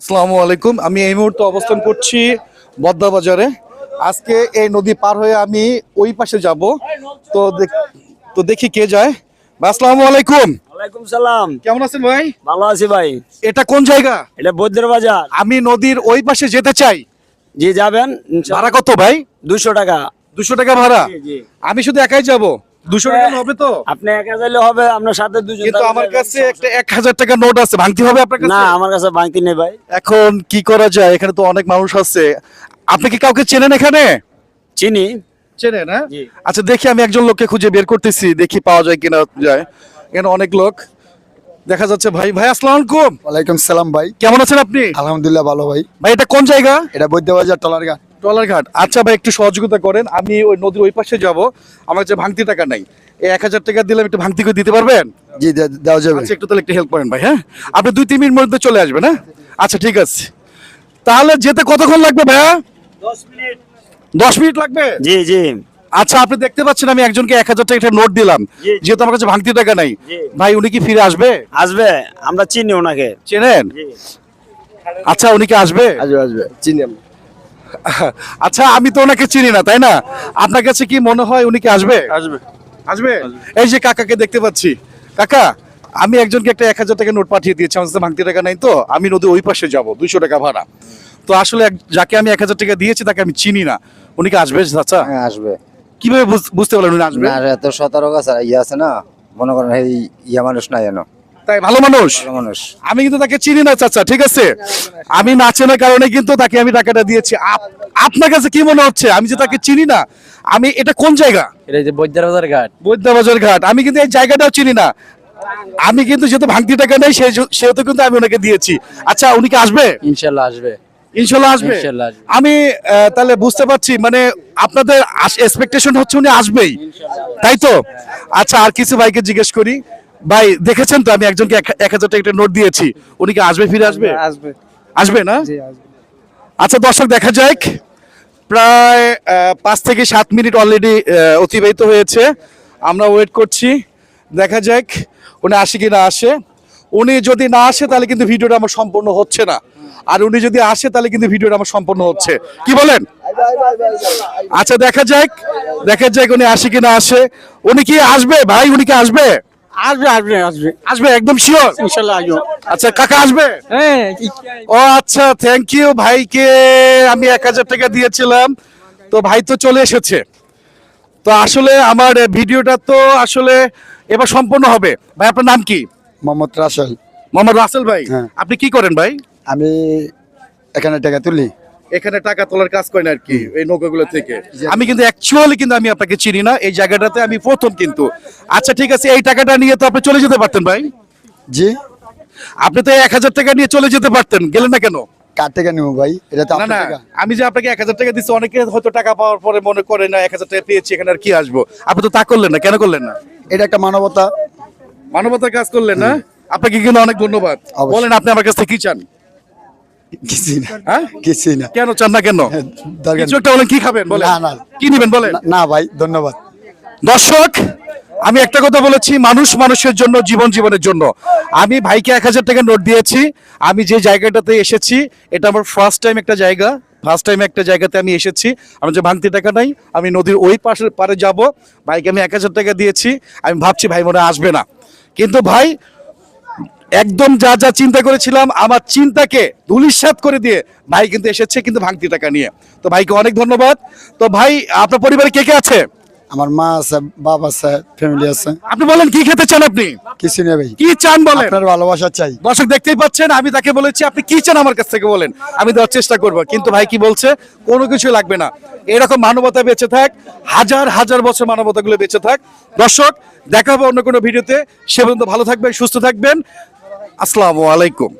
আসসালামু আলাইকুম। আমি এই মুহূর্তে অবস্থান করছি বদ্দা বাজারে আজকে এই নদী পার হয়ে আমি ওই পাশে যাব। তো দেখ- তো দেখি কে যায়। আসসালামু আলাইকুম। ওয়ালাইকুম সালাম। কেমন আছেন ভাই? ভালো আছি ভাই। এটা কোন জায়গা? এটা বৈদ্যের বাজার আমি নদীর ওই পাশে যেতে চাই। জি যাবেন ভাড়া কত ভাই? দুশো টাকা। দুশো টাকা ভাড়া। আমি শুধু একাই যাব? দুশো টাকা হবে তো? আপনি একা যাইলে হবে আপনার সাথে দুজন কিন্তু আমার কাছে একটা এক হাজার টাকা নোট আছে। ভাঙতে হবে আপনার নেই। না আমার কাছে বাংতি নেই ভাই। এখন কি করা যায়? এখানে তো অনেক মানুষ আছে। আপনি কি কাউকে চেনেন এখানে? চিনি। চেনেন হ্যাঁ? আচ্ছা দেখি আমি একজন লোককে খুঁজে বের করতেছি দেখি পাওয়া যায় কিনা যায়। এখানে অনেক লোক। দেখা যাচ্ছে ভাই। ভাই আসসালামু আলাইকুম। ওয়ালাইকুম সালাম ভাই। কেমন আছেন আপনি? আলহামদুলিল্লাহ ভালো ভাই। ভাই এটা কোন জায়গা? এটা বৈদ্যবাজার টলার ঘাট টলার ঘাট। আচ্ছা ভাই একটু সহযোগিতা করেন। আমি ওই নদীর ওই পাশে যাব। আমার কাছে ভাঙতি টাকা নাই। এই এক হাজার টাকা দিলে আমি একটু ভাঙতি করে দিতে পারবেন? জি দেওয়া যাবে। আচ্ছা একটু তাহলে একটু হেল্প করেন ভাই হ্যাঁ? আপনি দুই তিন মিনিট মধ্যে চলে আসবেন হ্যাঁ? আচ্ছা ঠিক আছে। তাহলে যেতে কতক্ষণ লাগবে ভাইয়া? দশ মিনিট। দশ মিনিট লাগবে? জি জি। আচ্ছা আপনি দেখতে পাচ্ছেন আমি একজনকে এক হাজার টাকা নোট দিলাম। যেহেতু আমার কাছে ভাঙতি টাকা নাই। ভাই উনি কি ফিরে আসবে? আসবে। আমরা চিনি ওনাকে। চেনেন? আচ্ছা উনি কি আসবে? আসবে আসবে। চিনি আমি। আচ্ছা আমি তো ওনাকে চিনি না তাই না? আপনার কাছে কি মনে হয় উনি কি আসবে? আসবে। আসবে? এই যে কাকাকে দেখতে পাচ্ছি। কাকা আমি একজনকে একটা এক হাজার টাকা নোট পাঠিয়ে দিয়েছি আমার কাছে ভাঙতি টাকা নাই তো আমি নদী ওই পাশে যাব দুইশো টাকা ভাড়া। তো আসলে যাকে আমি এক হাজার টাকা দিয়েছি তাকে আমি চিনি না। উনি কি আসবে চাচা? হ্যাঁ আসবে। কীভাবে বুঝ- বুঝতে পারলেন উনি আসবে? না এত সতর্ক আছে ইয়ে আছে না। মনে করেন এই ইয়া মানুষ না যেন তাই ভালো মানুষ? মানুষ। আমি কিন্তু তাকে চিনি না চাচা ঠিক আছে? আমি না চেনার কারণে কিন্তু তাকে আমি টাকাটা দিয়েছি। আপ- আপনার কাছে কি মনে হচ্ছে? আমি যে তাকে চিনি না আমি এটা কোন জায়গা? এটা যে বৈদ্যবাজার ঘাট। বৈদ্যবাজার ঘাট। আমি কিন্তু এই জায়গাটাও চিনি না। আমি কিন্তু যেহেতু ভাঙতি টাকা নেই সেই সেহেতু কিন্তু আমি ওনাকে দিয়েছি। আচ্ছা উনি কি আসবে? ইনশাল্লাহ আসবে। ইনশাল্লাহ আসবে? ইনশাল্লাহ আসবে। আমি আহ, তাহলে বুঝতে পারছি মানে আপনাদের এক্সপেকটেশন হচ্ছে উনি আসবেই। তাই তো? আচ্ছা আর কিছু ভাইকে জিজ্ঞেস করি। ভাই দেখেছেন তো আমি একজনকে এক- হাজার টাকা নোট দিয়েছি। উনি কি আসবে ফিরে আসবে? আসবে। আসবে না? আচ্ছা দর্শক দেখা যাক। প্রায় পাঁচ থেকে সাত মিনিট অলরেডি অতিবাহিত হয়েছে। আমরা ওয়েট করছি। দেখা যাক উনি আসে কি না আসে। উনি যদি না আসে তাহলে কিন্তু ভিডিওটা আমার সম্পূর্ণ হচ্ছে না। আর উনি যদি আসে তাহলে কিন্তু ভিডিওটা আমার সম্পূর্ণ হচ্ছে। কি বলেন? আচ্ছা দেখা যাক। দেখা যাক উনি আসে কি না আসে। উনি কি আসবে? ভাই উনি কি আসবে? আসবে আসবে আসবে। আসবে একদম শিওর ইনশাল্লাহ আসবে। আচ্ছা কাকা আসবে? হ্যাঁ। ও আচ্ছা থ্যাংক ইউ ভাইকে আমি এক হাজার টাকা দিয়েছিলাম। তো ভাই তো চলে এসেছে। তো আসলে আমার ভিডিওটা তো আসলে এবার সম্পূর্ণ হবে। ভাই আপনার নাম কি? মোহাম্মদ রাসেল। মোহাম্মদ রাসেল ভাই। হ্যাঁ। আপনি কি করেন ভাই? আমি এখানে টাকা তুলি। এখানে টাকা তোলার কাজ করেন আর কি এই নৌকাগুলো থেকে। আমি কিন্তু অ্যাকচুয়ালি কিন্তু আমি আপনাকে চিনি না এই জায়গাটাতে আমি প্রথম কিন্তু। আচ্ছা ঠিক আছে এই টাকাটা নিয়ে তো আপনি চলে যেতে পারতেন ভাই। জি। আপনি তো এক হাজার টাকা নিয়ে চলে যেতে পারতেন গেলেন না কেন? কার টাকা নিব ভাই? এটা তো না আমি যে আপনাকে এক হাজার টাকা দিচ্ছি অনেকে হয়তো টাকা পাওয়ার পরে মনে করে না এক হাজার টাকা পেয়েছি এখানে আর কি আসব? আপনি তো তা করলেন না কেন করলেন না? এটা একটা মানবতা। মানবতার কাজ করলেন না? আপনাকে কিন্তু অনেক ধন্যবাদ। বলেন আপনি আমার কাছ থেকে কি চান? কিছুই না। হ্যাঁ? কিছুই না। কেন চান না কেন? দরকার কিছু একটা বলেন কি খাবেন? বলেন। না, না। কি নেবেন বলেন? না- না ভাই ধন্যবাদ। দর্শক আমি একটা কথা বলেছি মানুষ মানুষের জন্য জীবন জীবনের জন্য। আমি ভাইকে এক হাজার টাকা নোট দিয়েছি আমি যে জায়গাটাতে এসেছি এটা আমার ফার্স্ট টাইম একটা জায়গা। ফার্স্ট টাইম একটা জায়গাতে আমি এসেছি আমার যে ভাঙতি টাকা নাই আমি নদীর ওই পাশে পারে যাব। ভাইকে আমি এক হাজার টাকা দিয়েছি আমি ভাবছি ভাই মনে আসবে না। কিন্তু ভাই একদম যা যা চিন্তা করেছিলাম আমার চিন্তাকে ধুলিস্বাত করে দিয়ে ভাই কিন্তু এসেছে কিন্তু ভাঙতি টাকা নিয়ে। তো ভাইকে অনেক ধন্যবাদ। তো ভাই আপনার পরিবারে কে কে আছে? আমার মা আছে বাপ আছে ফ্যামিলি আছে। আপনি বলেন কি খেতে চান আপনি? কিছু নেই ভাই। কি চান বলেন? আপনার ভালোবাসা চাই। দর্শক দেখতেই পাচ্ছেন আমি তাকে বলেছি আপনি কি চান আমার কাছ থেকে বলেন? আমি দেওয়ার চেষ্টা করব। কিন্তু ভাই কি বলছে কোনো কিছু লাগবে না। এরকম মানবতা বেঁচে থাক হাজার হাজার বছর মানবতাগুলো বেঁচে থাক। দর্শক দেখা হবে অন্য কোনো ভিডিওতে। সে পর্যন্ত ভালো থাকবেন সুস্থ থাকবেন। আসসালামু আলাইকুম।